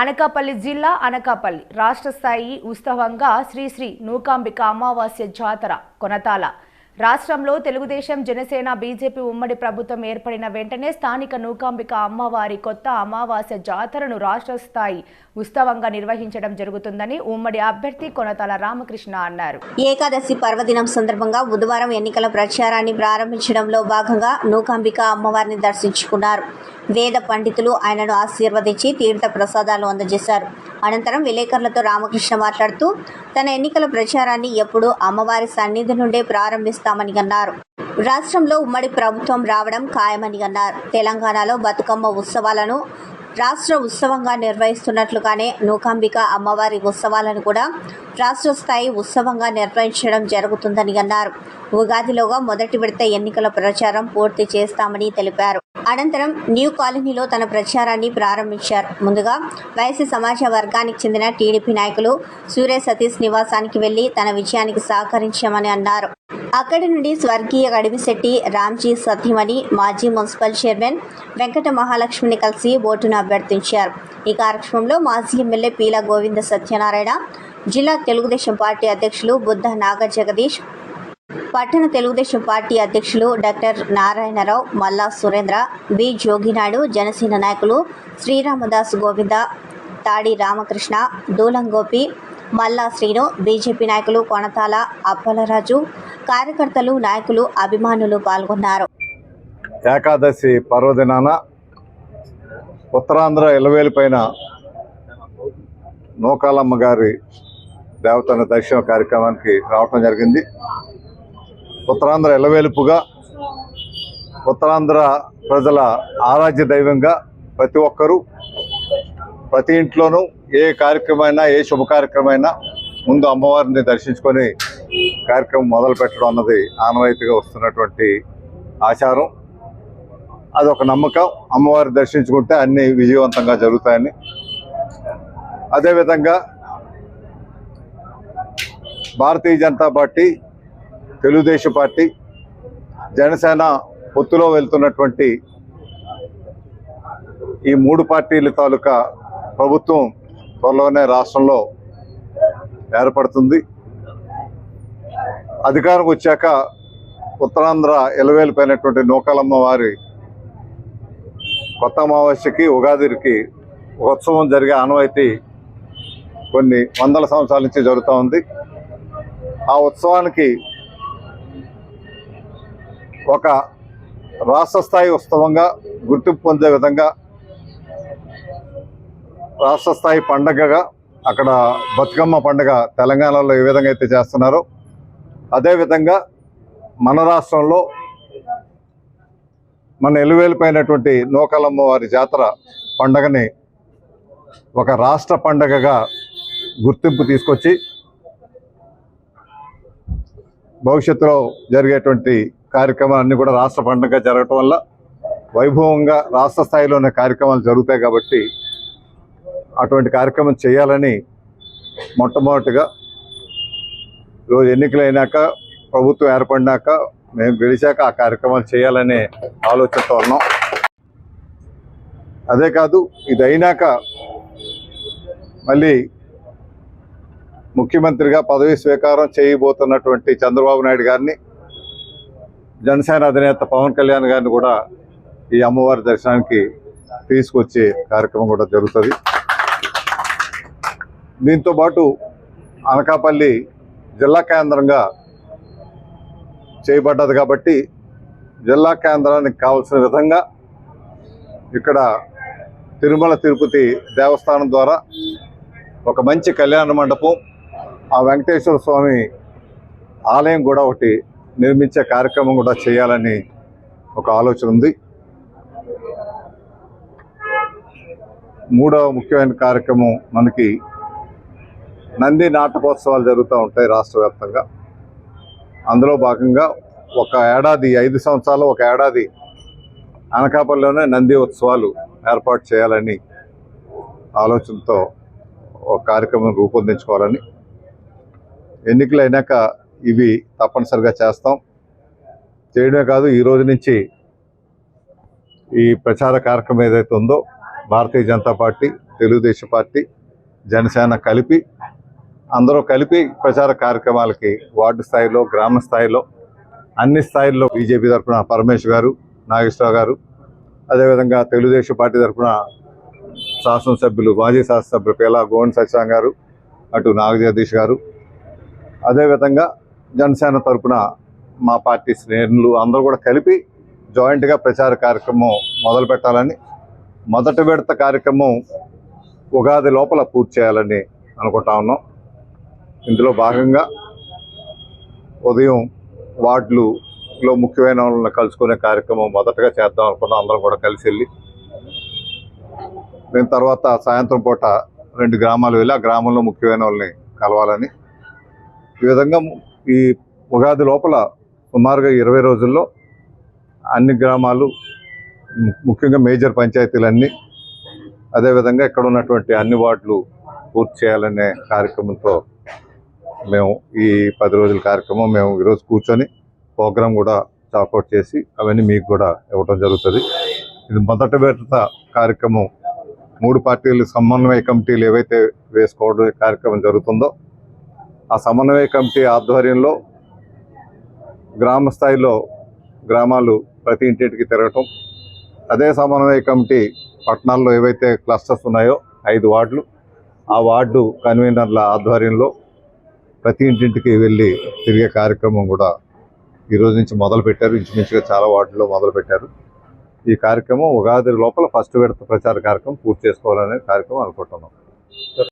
అనకాపల్లి జిల్లా అనకాపల్లి రాష్ట్ర స్థాయి ఉత్సవంగా శ్రీశ్రీ నూకాంబిక అమావాస్య జాతర కొనతాల. రాష్ట్రంలో తెలుగుదేశం జనసేన బీజేపీ ఉమ్మడి ప్రభుత్వం ఏర్పడిన వెంటనే స్థానిక నూకాంబిక అమ్మవారి కొత్త అమావాస్య జాతరను రాష్ట్ర స్థాయి ఉత్సవంగా నిర్వహించడం జరుగుతుందని ఉమ్మడి అభ్యర్థి కొనతాల రామకృష్ణ అన్నారు. ఏకాదశి పర్వదినం సందర్భంగా బుధవారం ఎన్నికల ప్రచారాన్ని ప్రారంభించడంలో భాగంగా నూకాంబిక అమ్మవారిని దర్శించుకున్నారు. వేద పండితులు ఆయనను ఆశీర్వదించి తీర్థ ప్రసాదాలు అందజేశారు. అనంతరం విలేకరులతో రామకృష్ణ మాట్లాడుతూ తన ఎన్నికల ప్రచారాన్ని ఎప్పుడూ అమ్మవారి సన్నిధి నుండే చేస్తామని అన్నారు. రాష్ట్రంలో ఉమ్మడి ప్రభుత్వం రావడం ఖాయమని అన్నారు. తెలంగాణలో బతుకమ్మ ఉత్సవాలను రాష్ట్ర ఉత్సవంగా నిర్వహిస్తున్నట్లుగానే నూకాంబిక అమ్మవారి ఉత్సవాలను కూడా రాష్ట్ర స్థాయి ఉత్సవంగా నిర్వహించడం జరుగుతుందని అన్నారు. ఉగాదిలోగా మొదటి విడత ఎన్నికల ప్రచారం పూర్తి చేస్తామని తెలిపారు. అనంతరం న్యూ కాలనీలో తన ప్రచారాన్ని ప్రారంభించారు. ముందుగా వైసీ సమాజ వర్గానికి చెందిన టీడీపీ నాయకులు సూర్య సతీష్ నివాసానికి వెళ్ళి తన విజయానికి సహకరించామని అన్నారు. అక్కడి నుండి స్వర్గీయ గడిమిశెట్టి రామ్జీ సత్యమణి మాజీ మున్సిపల్ చైర్మన్ వెంకట మహాలక్ష్మిని కలిసి ఓటును అభ్యర్థించారు. ఈ కార్యక్రమంలో మాజీ ఎమ్మెల్యే పీల గోవింద సత్యనారాయణ జిల్లా తెలుగుదేశం పార్టీ అధ్యక్షులు బుద్ధ నాగ జగదీష్ పట్టణ తెలుగుదేశం పార్టీ అధ్యక్షులు డాక్టర్ నారాయణరావు మల్లా సురేంద్ర బి జోగినాడు జనసేన నాయకులు శ్రీరామదాస్ గోవింద తాడి రామకృష్ణ దూలం గోపి మల్లా శ్రీను బీజేపీ నాయకులు కొనతాల అప్పలరాజు కార్యకర్తలు నాయకులు అభిమానులు పాల్గొన్నారు. ఏకాదశి పర్వదినాన ఉత్తరాంధ్ర ఇలవేలిపైన నూకాలమ్మ గారి దేవతన దర్శన కార్యక్రమానికి రావటం జరిగింది. ఉత్తరాంధ్ర ఎలవేలుపుగా ఉత్తరాంధ్ర ప్రజల ఆరాధ్య దైవంగా ప్రతి ఒక్కరూ ప్రతి ఇంట్లోనూ ఏ కార్యక్రమైనా ఏ శుభ కార్యక్రమైనా ముందు అమ్మవారిని దర్శించుకొని కార్యక్రమం మొదలు పెట్టడం అన్నది ఆనవాయితీగా వస్తున్నటువంటి ఆచారం. అది ఒక నమ్మకం. అమ్మవారిని దర్శించుకుంటే అన్నీ విజయవంతంగా జరుగుతాయని. అదేవిధంగా భారతీయ జనతా పార్టీ తెలుగుదేశం పార్టీ జనసేన పొత్తులో వెళ్తున్నటువంటి ఈ మూడు పార్టీల తాలూకా ప్రభుత్వం త్వరలోనే రాష్ట్రంలో ఏర్పడుతుంది. అధికారం వచ్చాక ఉత్తరాంధ్ర ఎలవేలిపోయినటువంటి నూకాలమ్మ వారి కొత్త అమావాస్యకి ఉగాదికి ఉత్సవం జరిగే ఆనవాయితీ కొన్ని వందల సంవత్సరాల నుంచి జరుగుతూ ఉంది. ఆ ఉత్సవానికి ఒక రాష్ట్ర స్థాయి ఉత్సవంగా గుర్తింపు పొందే విధంగా రాష్ట్ర స్థాయి పండగగా అక్కడ బతుకమ్మ పండుగ తెలంగాణలో ఏ విధంగా అయితే చేస్తున్నారో అదేవిధంగా మన రాష్ట్రంలో మన ఎలువేలిపోయినటువంటి నూకలమ్మ వారి జాతర పండగని ఒక రాష్ట్ర పండగగా గుర్తింపు తీసుకొచ్చి భవిష్యత్తులో జరిగేటువంటి కార్యక్రమాలన్నీ కూడా రాష్ట్ర పండుగగా జరగటం వల్ల వైభవంగా రాష్ట్ర స్థాయిలో ఉన్న కార్యక్రమాలు జరుగుతాయి కాబట్టి అటువంటి కార్యక్రమం చేయాలని మొట్టమొదటిగా రోజు ఎన్నికలు అయినాక ప్రభుత్వం ఏర్పడినాక మేము గెలిచాక ఆ కార్యక్రమాలు చేయాలనే ఆలోచనతో ఉన్నాం. అదే కాదు ఇది అయినాక మళ్ళీ ముఖ్యమంత్రిగా పదవి స్వీకారం చేయబోతున్నటువంటి చంద్రబాబు నాయుడు గారిని జనసేన అధినేత పవన్ కళ్యాణ్ గారిని కూడా ఈ అమ్మవారి దర్శనానికి తీసుకొచ్చే కార్యక్రమం కూడా జరుగుతుంది. దీంతో పాటు అనకాపల్లి జిల్లా కేంద్రంగా చేయబడ్డది కాబట్టి జిల్లా కేంద్రానికి కావాల్సిన విధంగా ఇక్కడ తిరుమల తిరుపతి దేవస్థానం ద్వారా ఒక మంచి కళ్యాణ మండపం ఆ వెంకటేశ్వర స్వామి ఆలయం కూడా ఒకటి నిర్మించే కార్యక్రమం కూడా చేయాలని ఒక ఆలోచన ఉంది. మూడవ ముఖ్యమైన కార్యక్రమం మనకి నంది నాటకోత్సవాలు జరుగుతూ ఉంటాయి రాష్ట్ర వ్యాప్తంగా. అందులో భాగంగా ఒక ఏడాది ఐదు సంవత్సరాలు ఒక ఏడాది అనకాపల్లిలోనే నంది ఉత్సవాలు ఏర్పాటు చేయాలని ఆలోచనతో ఒక కార్యక్రమం రూపొందించుకోవాలని ఎన్నికలు అయినాక ఇవి తప్పనిసరిగా చేస్తాం. చేయడమే కాదు ఈ రోజు నుంచి ఈ ప్రచార కార్యక్రమం ఏదైతే ఉందో భారతీయ జనతా పార్టీ తెలుగుదేశం పార్టీ జనసేన కలిపి అందరూ కలిపి ప్రచార కార్యక్రమాలకి వార్డు స్థాయిలో గ్రామ స్థాయిలో అన్ని స్థాయిల్లో బీజేపీ తరఫున పరమేశ్ గారు నాగేశ్వరరావు గారు అదేవిధంగా తెలుగుదేశం పార్టీ తరఫున శాసనసభ్యులు మాజీ శాసనసభ్యులు పేలా గోవింద్ సత్యనారాయణ గారు అటు నాగజగదీష్ గారు అదేవిధంగా జనసేన తరఫున మా పార్టీ శ్రేణులు అందరూ కూడా కలిపి జాయింట్గా ప్రచార కార్యక్రమం మొదలు పెట్టాలని మొదటి విడత కార్యక్రమం ఉగాది లోపల పూర్తి చేయాలని అనుకుంటా ఉన్నాం. ఇందులో భాగంగా ఉదయం వార్డులులో ముఖ్యమైన వాళ్ళని కలుసుకునే కార్యక్రమం మొదటగా చేద్దాం అనుకున్నాం అందరం కూడా కలిసి వెళ్ళి. దీని తర్వాత సాయంత్రం పూట రెండు గ్రామాలు వెళ్ళి ఆ గ్రామంలో ముఖ్యమైన వాళ్ళని కలవాలని ఈ విధంగా ఈ ఉగాది లోపల సుమారుగా ఇరవై రోజుల్లో అన్ని గ్రామాలు ముఖ్యంగా మేజర్ పంచాయతీలన్నీ అదేవిధంగా ఇక్కడ ఉన్నటువంటి అన్ని వార్డులు పూర్తి చేయాలనే కార్యక్రమంతో మేము ఈ పది రోజుల కార్యక్రమం మేము ఈరోజు కూర్చొని ప్రోగ్రాం కూడా చాకౌట్ చేసి అవన్నీ మీకు కూడా ఇవ్వడం జరుగుతుంది. ఇది మొదట విడత కార్యక్రమం. మూడు పార్టీలు సమన్వయ కమిటీలు ఏవైతే వేసుకోవడం కార్యక్రమం జరుగుతుందో ఆ సమన్వయ కమిటీ ఆధ్వర్యంలో గ్రామ స్థాయిలో గ్రామాలు ప్రతి ఇంటింటికి తిరగటం అదే సమన్వయ కమిటీ పట్టణాల్లో ఏవైతే క్లస్టర్స్ ఉన్నాయో ఐదు వార్డులు ఆ వార్డు కన్వీనర్ల ఆధ్వర్యంలో ప్రతి ఇంటింటికి వెళ్ళి తిరిగే కార్యక్రమం కూడా ఈరోజు నుంచి మొదలు పెట్టారు. ఇంచుమించుగా చాలా వార్డుల్లో మొదలుపెట్టారు ఈ కార్యక్రమం ఉగాది లోపల ఫస్ట్ విడత ప్రచార కార్యక్రమం పూర్తి చేసుకోవాలనే కార్యక్రమం అనుకుంటున్నాం.